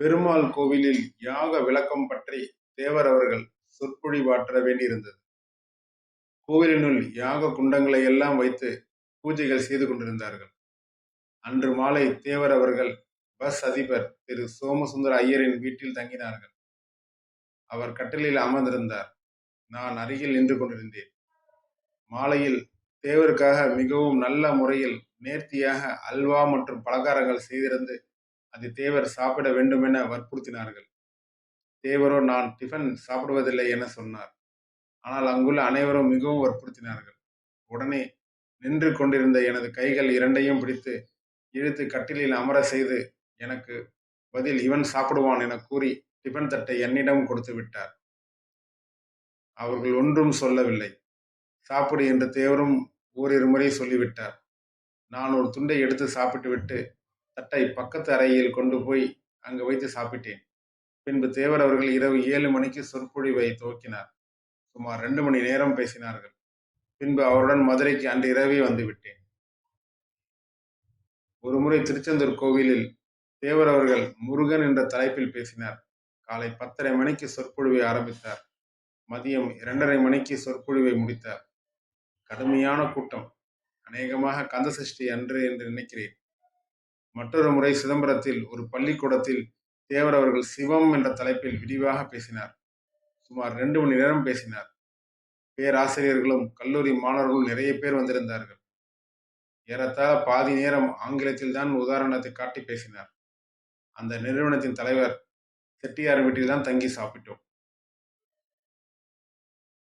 பெருமாள் கோவிலில் யாக விளக்கம் பற்றி தேவர் அவர்கள் சொற்பொழிவாற்ற வேண்டியிருந்தது. கோவிலினுள் யாக குண்டங்களை எல்லாம் வைத்து பூஜைகள் செய்து கொண்டிருந்தார்கள். அன்று மாலை தேவர் அவர்கள் பஸ் அதிபர் திரு சோமசுந்தர ஐயரின் வீட்டில் தங்கினார்கள். அவர் கட்டிலில் அமர்ந்திருந்தார். நான் அருகில் நின்று கொண்டிருந்தேன். மாலையில் தேவருக்காக மிகவும் நல்ல முறையில் நேர்த்தியாக அல்வா மற்றும் பலகாரங்கள் செய்திருந்து அது தேவர் சாப்பிட வேண்டுமென வற்புறுத்தினார்கள். தேவரோ நான் டிஃபன் சாப்பிடுவதில்லை என சொன்னார். ஆனால் அங்குள்ள அனைவரும் மிகவும் வற்புறுத்தினார்கள். உடனே நின்று கொண்டிருந்த எனது கைகள் இரண்டையும் பிடித்து இழுத்து கட்டிலில் அமர செய்து எனக்கு பதில் இவன் சாப்பிடுவான் என கூறி டிஃபன் தட்டை என்னிடம் கொடுத்து விட்டார். அவர்கள் ஒன்றும் சொல்லவில்லை. சாப்பிடு என்று தேவரும் ஓரிரு முறை சொல்லிவிட்டார். நான் ஒரு துண்டை எடுத்து சாப்பிட்டு விட்டு தட்டை பக்கத்து அறையில் கொண்டு போய் அங்கு வைத்து சாப்பிட்டேன். பின்பு தேவர் அவர்கள் இரவு ஏழு மணிக்கு சொற்பொழிவை துவக்கினார். சுமார் ரெண்டு மணி நேரம் பேசினார்கள். பின்பு அவருடன் மதுரைக்கு அன்று இரவே வந்துவிட்டேன் ஒருமுறை திருச்செந்தூர் கோவிலில் தேவர் அவர்கள் முருகன் என்ற தலைப்பில் பேசினார். காலை பத்தரை மணிக்கு சொற்பொழிவை ஆரம்பித்தார். மதியம் இரண்டரை மணிக்கு சொற்பொழிவை முடித்தார். கடுமையான கூட்டம். அநேகமாக கந்தசஷ்டி அன்று என்று நினைக்கிறேன். மற்றொரு முறை சிதம்பரத்தில் ஒரு பள்ளிக்கூடத்தில் தேவர் அவர்கள் சிவம் என்ற தலைப்பில் விரிவாக பேசினார். சுமார் ரெண்டு மணி நேரம் பேசினார். பேராசிரியர்களும் கல்லூரி மாணவர்களும் நிறைய பேர் வந்திருந்தார்கள். ஏறத்தாழ பாதி நேரம் ஆங்கிலத்தில் தான் உதாரணத்தை காட்டி பேசினார். அந்த நிறுவனத்தின் தலைவர் செட்டியார் வீட்டில் தான் தங்கி சாப்பிட்டோம்.